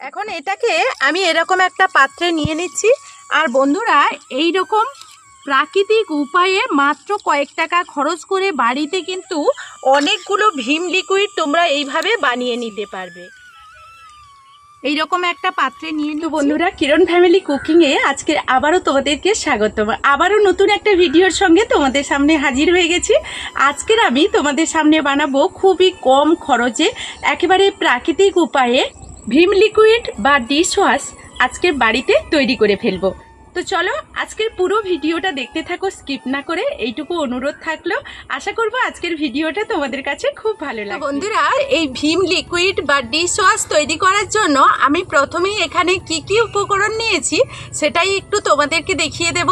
এখন এটাকে আমি এরকম একটা পাত্রে নিয়ে নিচ্ছি। আর বন্ধুরা এই রকম প্রাকৃতিক উপায়ে মাত্র কয়েক টাকা খরচ করে বাড়িতে কিন্তু অনেকগুলো ভীম লিকুইড তোমরা এইভাবে বানিয়ে নিতে পারবে। এই রকম একটা পাত্রে নিয়ে তো বন্ধুরা কিরণ ফ্যামিলি কুকিংয়ে আজকে আবারও তোমাদেরকে স্বাগতম। আবারও নতুন একটা ভিডিওর সঙ্গে তোমাদের সামনে হাজির হয়ে গেছি। আজকের আমি তোমাদের সামনে বানাবো খুবই কম খরচে একেবারে প্রাকৃতিক উপায়ে ভীম লিকুইড বা ডিশ ওয়াশ আজকের বাড়িতে তৈরি করে ফেলব। তো চলো আজকের পুরো ভিডিওটা দেখতে থাকো স্কিপ না করে এইটুকু অনুরোধ থাকল। আশা করব আজকের ভিডিওটা তোমাদের কাছে খুব ভালো লাগে বন্ধুরা এই ভীম লিকুইড বা ডিশ ওয়াশ তৈরি করার জন্য আমি প্রথমেই এখানে কি কি উপকরণ নিয়েছি সেটাই একটু তোমাদেরকে দেখিয়ে দেব।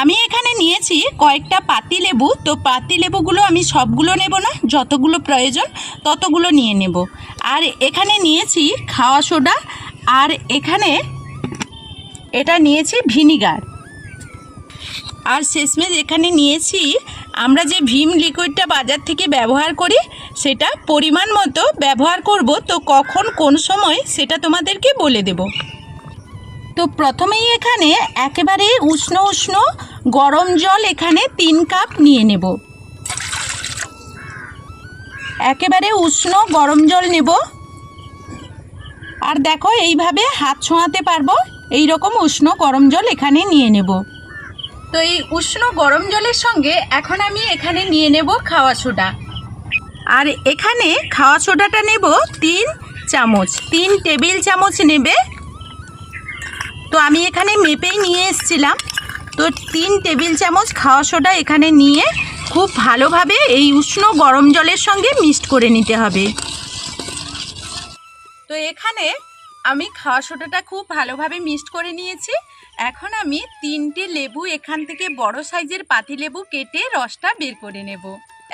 আমি এখানে নিয়েছি কয়েকটা পাতি লেবু। তো পাতি লেবুগুলো আমি সবগুলো নেব না, যতগুলো প্রয়োজন ততগুলো নিয়ে নেব। আর এখানে নিয়েছি খাওয়া সোডা, আর এখানে এটা নিয়েছি ভিনিগার। আর শেষমেশ এখানে নিয়েছি আমরা যে ভীম লিকুইডটা বাজার থেকে ব্যবহার করি, সেটা পরিমাণ মতো ব্যবহার করব। তো কখন কোন সময় সেটা তোমাদেরকে বলে দেব। তো প্রথমেই এখানে একেবারে উষ্ণ উষ্ণ গরম জল এখানে তিন কাপ নিয়ে নেব। একেবারে উষ্ণ গরম জল নেব। আর দেখো, এইভাবে হাত ছোঁয়াতে পারব এই রকম উষ্ণ গরম জল এখানে নিয়ে নেব। তো এই উষ্ণ গরম জলের সঙ্গে এখন আমি এখানে নিয়ে নেব খাওয়া সোডা। আর এখানে খাওয়া সোডাটা নেব তিন চামচ, তিন টেবিল চামচ নেবে। তো আমি এখানে মেপেই নিয়ে এসছিলাম। তো তিন টেবিল চামচ খাওয়া সোডা এখানে নিয়ে খুব ভালোভাবে এই উষ্ণ গরম জলের সঙ্গে মিক্সড করে নিতে হবে। তো এখানে আমি খাওয়া সোডাটা খুব ভালোভাবে মিক্সড করে নিয়েছি। এখন আমি তিনটে লেবু এখান থেকে বড় সাইজের পাতি লেবু কেটে রসটা বের করে নেব।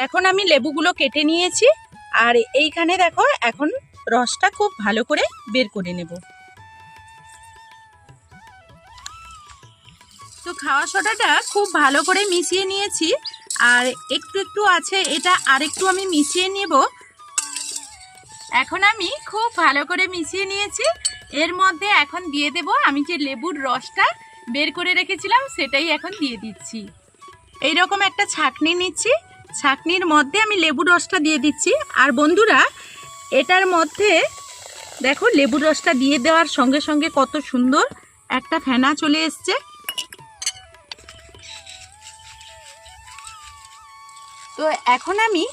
এখন আমি লেবুগুলো কেটে নিয়েছি। আর এইখানে দেখো, এখন রসটা খুব ভালো করে বের করে নেব। তো খাওয়া সোডাটা খুব ভালো করে মিশিয়ে নিয়েছি। আর একটু একটু আছে, এটা আরেকটু আমি মিশিয়ে নেব। এখন আমি খুব ভালো করে মিশিয়ে নিয়েছি। এর মধ্যে এখন দিয়ে দেব আমি যে লেবুর রসটা বের করে রেখেছিলাম, সেটাই এখন দিয়ে দিচ্ছি। এই রকম একটা ছাকনি নিচ্ছি। ছাকনির মধ্যে আমি লেবুর রসটা দিয়ে দিচ্ছি। আর বন্ধুরা, এটার মধ্যে দেখো লেবুর রসটা দিয়ে দেওয়ার সঙ্গে সঙ্গে কত সুন্দর একটা ফেনা চলে এসছে। তো এখন আমি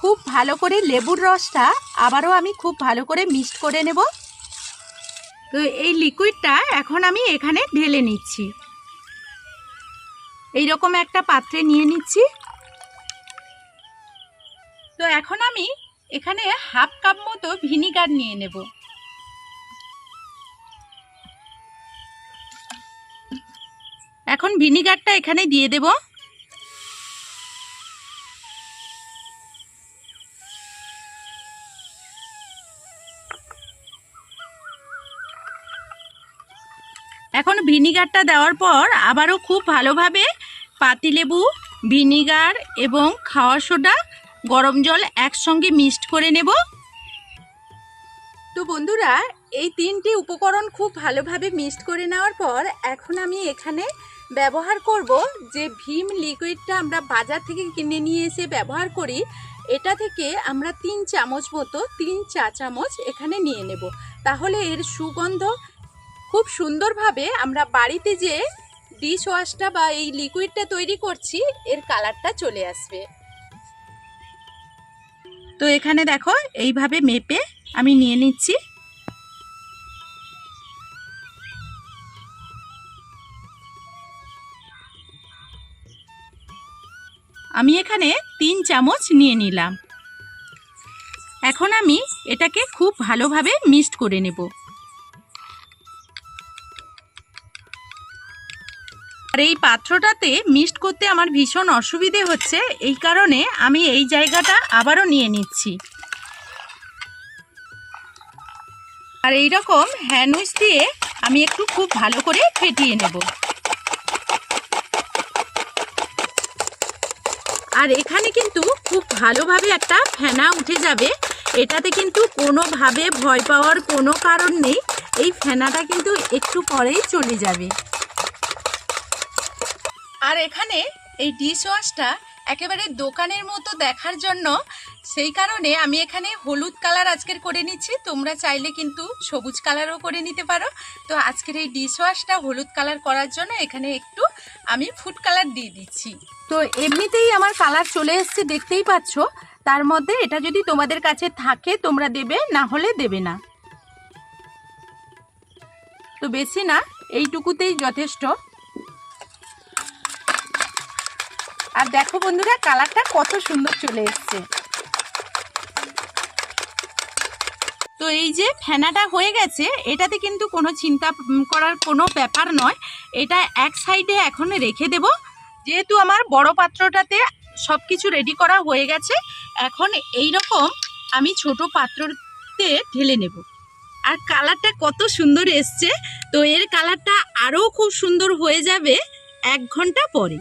খুব ভালো করে লেবুর রসটা আবারও আমি খুব ভালো করে মিক্সড করে নেব। তো এই লিকুইডটা এখন আমি এখানে ঢেলে নিচ্ছি। এই রকম একটা পাত্রে নিয়ে নিচ্ছি। তো এখন আমি এখানে হাফ কাপ মতো ভিনিগার নিয়ে নেব। এখন ভিনিগারটা এখানে দিয়ে দেবো। ভিনিগারটা দেওয়ার পর আবারও খুব ভালোভাবে পাতিলেবু, ভিনিগার এবং খাওয়া সোডা, গরম জল একসঙ্গে মিক্সড করে নেব। তো বন্ধুরা, এই তিনটি উপকরণ খুব ভালোভাবে মিক্সড করে নেওয়ার পর এখন আমি এখানে ব্যবহার করব যে ভীম লিকুইডটা আমরা বাজার থেকে কিনে নিয়ে এসে ব্যবহার করি, এটা থেকে আমরা তিন চামচ মতো, তিন চা চামচ এখানে নিয়ে নেব। তাহলে এর সুগন্ধ খুব সুন্দরভাবে আমরা বাড়িতে যে ডিশ ওয়াশটা বা এই লিকুইডটা তৈরি করছি, এর কালারটা চলে আসবে। তো এখানে দেখো, এইভাবে মেপে আমি নিয়ে নিচ্ছি। আমি এখানে তিন চামচ নিয়ে নিলাম। এখন আমি এটাকে খুব ভালোভাবে মিক্সড করে নেব। আর এই পাত্রটাতে মিক্সড করতে আমার ভীষণ অসুবিধে হচ্ছে, এই কারণে আমি এই জায়গাটা আবারও নিয়ে নিচ্ছি। আর এই রকম হ্যান্ড উইচ দিয়ে আমি একটু খুব ভালো করে ফেটিয়ে নেব। আর এখানে কিন্তু খুব ভালোভাবে একটা ফেনা উঠে যাবে, এটাতে কিন্তু কোনোভাবে ভয় পাওয়ার কোনো কারণ নেই, এই ফেনাটা কিন্তু একটু পরেই চলে যাবে। আর এখানে এই ডিশ ওয়াশটা একেবারে দোকানের মতো দেখার জন্য, সেই কারণে আমি এখানে হলুদ কালার আজকের করে নিচ্ছি। তোমরা চাইলে কিন্তু সবুজ কালারও করে নিতে পারো। তো আজকের এই ডিশ ওয়াশটা হলুদ কালার করার জন্য এখানে একটু আমি ফুড কালার দিয়ে দিচ্ছি। তো এমনিতেই আমার কালার চলে এসছে, দেখতেই পাচ্ছ। তার মধ্যে এটা যদি তোমাদের কাছে থাকে, তোমরা দেবে, না হলে দেবে না। তো বেশি না, এইটুকুতেই যথেষ্ট। আর দেখো বন্ধুরা, কালারটা কত সুন্দর চলে এসছে। তো এই যে ফেনাটা হয়ে গেছে, এটাতে কিন্তু কোনো চিন্তা করার কোনো ব্যাপার নয়। এটা এক সাইডে এখন রেখে দেব। যেহেতু আমার বড় পাত্রটাতে সব কিছু রেডি করা হয়ে গেছে, এখন এই রকম আমি ছোট পাত্রতে ঢেলে নেব। আর কালারটা কত সুন্দর এসছে। তো এর কালারটা আরও খুব সুন্দর হয়ে যাবে এক ঘণ্টা পরে।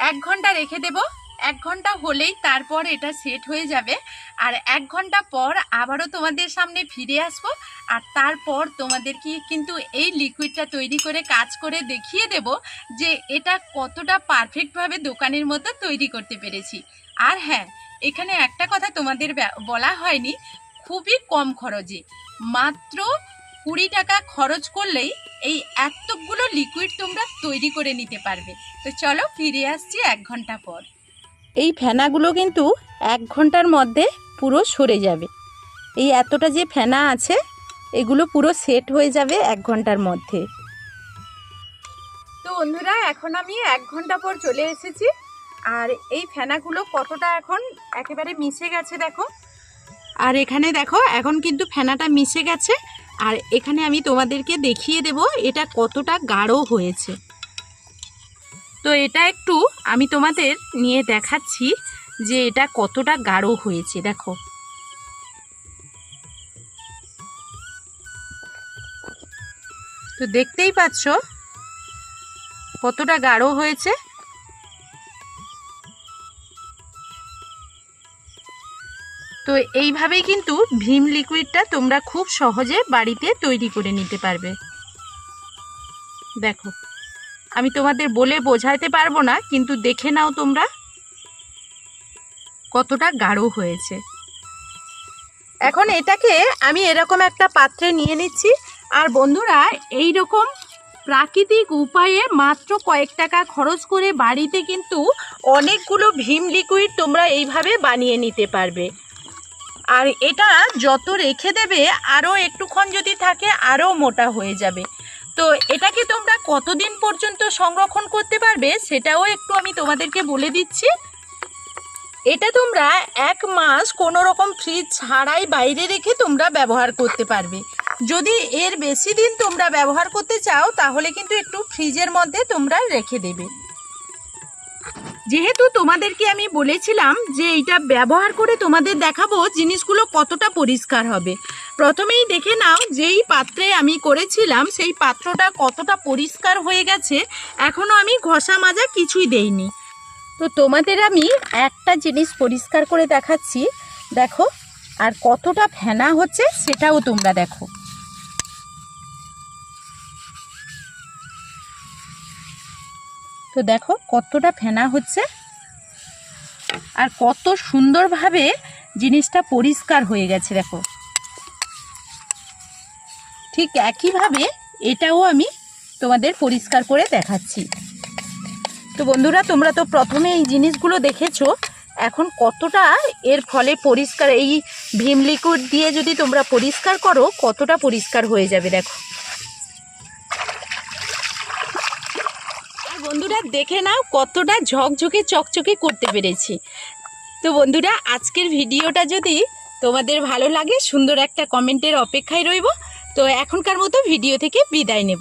এক ঘণ্টা রেখে দেব। এক ঘণ্টা হলেই তারপর এটা সেট হয়ে যাবে। আর এক ঘণ্টা পর আবারও তোমাদের সামনে ফিরে আসব। আর তারপর তোমাদেরকে কিন্তু এই লিকুইডটা তৈরি করে কাজ করে দেখিয়ে দেব যে এটা কতটা পারফেক্টভাবে দোকানের মতো তৈরি করতে পেরেছি। আর হ্যাঁ এখানে একটা কথা তোমাদের বলা হয়নি, খুবই কম খরচে। মাত্র কুড়ি টাকা খরচ করলেই এই এতগুলো লিকুইড তোমরা তৈরি করে নিতে পারবে। তো চলো ফিরে আসছি এক ঘণ্টা পর। এই ফেনাগুলো কিন্তু এক ঘণ্টার মধ্যে পুরো সরে যাবে। এই এতটা যে ফেনা আছে এগুলো পুরো সেট হয়ে যাবে এক ঘণ্টার মধ্যে। তো বন্ধুরা এখন আমি এক ঘণ্টা পর চলে এসেছি। আর এই ফেনাগুলো কতটা এখন একেবারে মিশে গেছে দেখো। আর এখানে দেখো এখন কিন্তু ফেনাটা মিশে গেছে। আর এখানে আমি তোমাদেরকে দেখিয়ে দেব এটা কতটা গাঢ় হয়েছে। তো এটা একটু আমি তোমাদের নিয়ে দেখাচ্ছি যে এটা কতটা গাঢ় হয়েছে, দেখো। তো দেখতেই পাচ্ছ কতটা গাঢ় হয়েছে। তো এইভাবেই কিন্তু ভীম লিকুইডটা তোমরা খুব সহজে বাড়িতে তৈরি করে নিতে পারবে। দেখো, আমি তোমাদের বলে বোঝাতে পারব না, কিন্তু দেখে নাও তোমরা কতটা গাঢ় হয়েছে। এখন এটাকে আমি এরকম একটা পাত্রে নিয়ে নিচ্ছি, আর বন্ধুরা এই রকম প্রাকৃতিক উপায়ে মাত্র কয়েক টাকা খরচ করে বাড়িতে কিন্তু অনেকগুলো ভীম লিকুইড তোমরা এইভাবে বানিয়ে নিতে পারবে। আর এটা যত রেখে দেবে আরও একটুক্ষণ যদি থাকে আরও মোটা হয়ে যাবে। তো এটাকে তোমরা কতদিন পর্যন্ত সংরক্ষণ করতে পারবে, সেটাও একটু আমি তোমাদেরকে বলে দিচ্ছি। এটা তোমরা এক মাস কোনো রকম ফ্রিজ ছাড়াই বাইরে রেখে তোমরা ব্যবহার করতে পারবে। যদি এর বেশি দিন তোমরা ব্যবহার করতে চাও, তাহলে কিন্তু একটু ফ্রিজের মধ্যে তোমরা রেখে দেবে। যেহেতু তোমাদেরকে আমি বলেছিলাম যে এটা ব্যবহার করে তোমাদের দেখাবো জিনিসগুলো কতটা পরিষ্কার হবে। প্রথমেই দেখে নাও যেই পাত্রে আমি করেছিলাম সেই পাত্রটা কতটা পরিষ্কার হয়ে গেছে এখনও আমি ঘষা মাজা কিছুই দেইনি। তো তোমাদের আমি একটা জিনিস পরিষ্কার করে দেখাচ্ছি, দেখো, আর কতটা ফেনা হচ্ছে সেটাও তোমরা দেখো। তো দেখো কতটা ফেনা হচ্ছে। আর কত সুন্দরভাবে জিনিসটা পরিষ্কার হয়ে গেছে, দেখো। ঠিক একইভাবে এটাও আমি তোমাদের পরিষ্কার করে দেখাচ্ছি। তো বন্ধুরা, তোমরা তো প্রথমে এই জিনিসগুলো দেখেছ, এখন কতটা এর ফলে পরিষ্কার, এই ভীম লিকুইড দিয়ে যদি তোমরা পরিষ্কার করো, কতটা পরিষ্কার হয়ে যাবে, দেখো। বন্ধুরা, দেখে নাও কতটা ঝকঝকে চকচকে করতে পেরেছি। তো বন্ধুরা, আজকের ভিডিওটা যদি তোমাদের ভালো লাগে, সুন্দর একটা কমেন্টের অপেক্ষায় রইব। তো এখনকার মতো ভিডিও থেকে বিদায় নেব।